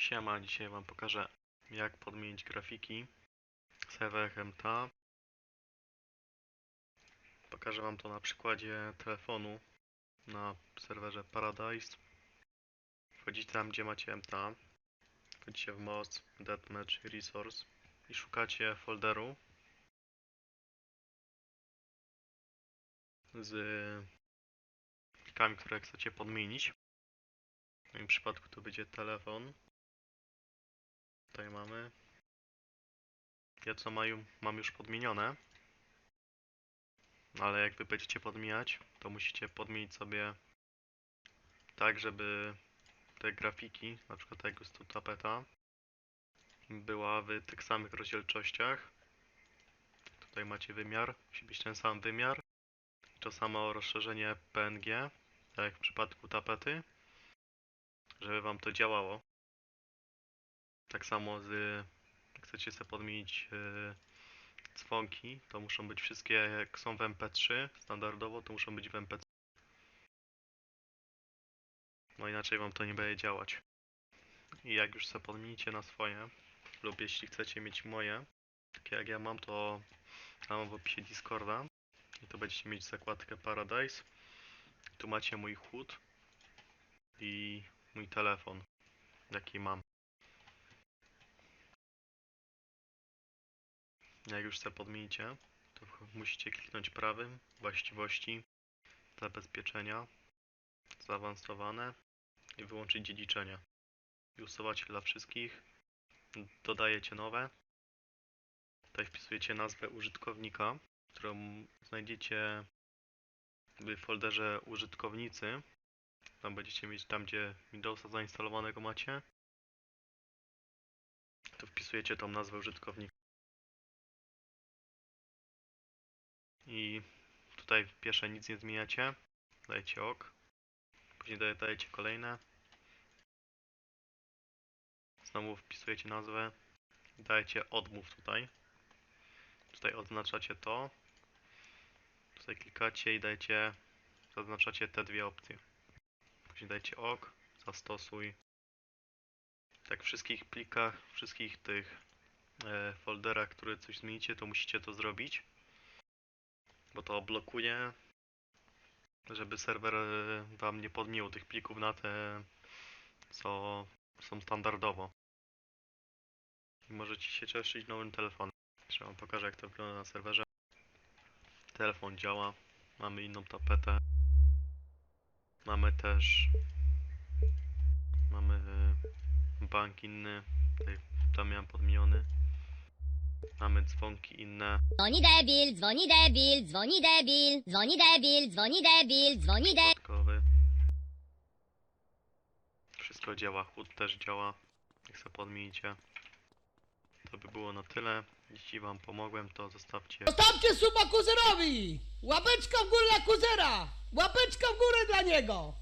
Siema, dzisiaj wam pokażę jak podmienić grafiki w serwerach MTA. Pokażę wam to na przykładzie telefonu na serwerze Paradise. Wchodzicie tam gdzie macie MTA. Wchodzicie w Mods, Deathmatch, Resource i szukacie folderu z plikami, które chcecie podmienić. W moim przypadku to będzie telefon. Tutaj mamy. Ja co mają, mam już podmienione. No Ale jak wy będziecie podmieniać, to musicie podmienić sobie tak, żeby te grafiki, na przykład jak jest tu tapeta, była w tych samych rozdzielczościach. Tutaj macie wymiar, musi być ten sam wymiar. To samo rozszerzenie PNG, tak jak w przypadku tapety, żeby wam to działało. Tak samo z, jak chcecie sobie podmienić yy, dzwonki, to muszą być wszystkie, jak są w MP3 standardowo, to muszą być w MP3. No inaczej wam to nie będzie działać. I jak już sobie podmienicie na swoje, lub jeśli chcecie mieć moje, takie jak ja mam, to mam w opisie Discorda. I to będziecie mieć zakładkę Paradise. Tu macie mój HUD i mój telefon, jaki mam. Jak już sobie podmienicie, to musicie kliknąć prawym właściwości zabezpieczenia zaawansowane i wyłączyć dziedziczenie. I usuwacie dla wszystkich. Dodajecie nowe. Tutaj wpisujecie nazwę użytkownika, którą znajdziecie w folderze użytkownicy. Tam będziecie mieć tam, gdzie Windowsa zainstalowanego macie. To wpisujecie tą nazwę użytkownika. I tutaj pierwsze nic nie zmieniacie. Dajecie OK. Później daje- dajecie kolejne. Znowu wpisujecie nazwę. Dajecie odmów tutaj. Tutaj odznaczacie to. Tutaj klikacie i dajecie, zaznaczacie te dwie opcje. Później dajcie OK, zastosuj. Tak w wszystkich plikach, wszystkich tych e, folderach, które coś zmienicie, to musicie to zrobić. Bo to blokuje, żeby serwer e, wam nie podmienił tych plików na te, co są standardowo. I możecie się cieszyć nowym telefonem. Jeszcze wam pokażę jak to wygląda na serwerze. Telefon działa. Mamy inną tapetę. Mamy też mamy e, bank inny. Tutaj tam miałem podmieniony. Mamy dzwonki inne. Dzwoni debil, dzwoni debil, dzwoni debil, dzwoni debil, dzwoni debil, dzwoni debil. Środkowy. Wszystko działa, chód też działa. Jak sobie podmienicie. To by było na tyle. Jeśli wam pomogłem, to zostawcie Zostawcie suba kuzerowi! Łapeczka w górę dla kuzera! Łapeczka w górę dla niego!